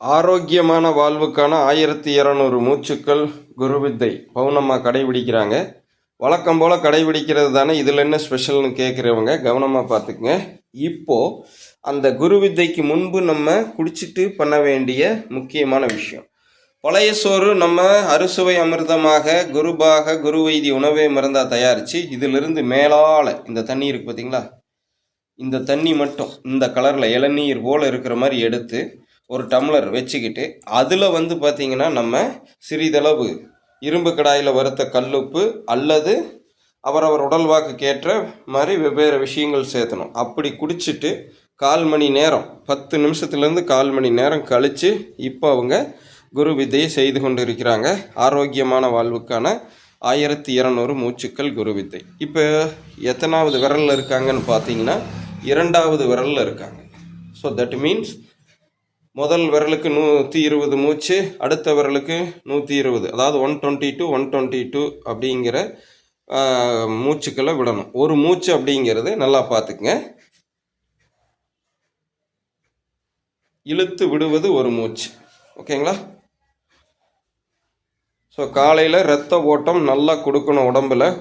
ஆரோக்கியமான வாழ்வுக்கான ஆயிரத்தி இரநூறு மூச்சுக்கள் குருவித்தை பௌர்ணமா கடைபிடிக்கிறாங்க. வழக்கம் போல் கடைபிடிக்கிறது தானே இதில் என்ன ஸ்பெஷல்னு கேட்குறவங்க கவனமாக பார்த்துக்குங்க இப்போது அந்த குருவித்தைக்கு முன்பு நம்ம குடிச்சிட்டு பண்ண வேண்டிய முக்கியமான விஷயம். பழைய சோறு நம்ம அறுசுவை அமிர்தமாக குருபாக குருவைதி உணவே மருந்தாக தயாரித்து இதிலிருந்து மேலால் இந்த தண்ணி இருக்குது பார்த்தீங்களா இந்த தண்ணி மட்டும் இந்த கலரில் இளநீர் போல் இருக்கிற மாதிரி எடுத்து ஒரு டம்ளர் வச்சுக்கிட்டு அதில் வந்து பார்த்திங்கன்னா நம்ம சிறிதளவு இரும்பு கடாயில் வறுத்த கல்லுப்பு அல்லது அவரவர் உடல் வாக்குக்கேற்ற மாதிரி வெவ்வேறு விஷயங்கள் சேர்த்தணும். அப்படி குடிச்சிட்டு கால் மணி நேரம் பத்து நிமிஷத்துலேருந்து கால் மணி நேரம் கழித்து இப்போ அவங்க குரு வித்தையை செய்து கொண்டு இருக்கிறாங்க ஆரோக்கியமான வாழ்வுக்கான ஆயிரத்தி இரநூறு மூச்சுக்கள் குரு வித்தை. இப்போ எத்தனாவது விரலில் இருக்காங்கன்னு பார்த்தீங்கன்னா இரண்டாவது விரலில் இருக்காங்க. ஸோ தட் மீன்ஸ் முதல் விரலுக்கு நூற்றி இருபது மூச்சு அடுத்த விரலுக்கு நூற்றி இருபது. அதாவது one twenty two one twenty two அப்படிங்கிற மூச்சுக்களை விடணும். ஒரு மூச்சு அப்படிங்கிறது நல்லா பார்த்துக்குங்க. இழுத்து விடுவது ஒரு மூச்சு. ஓகேங்களா? ஸோ காலையில் ரத்த ஓட்டம் நல்லா கொடுக்கணும் உடம்புல.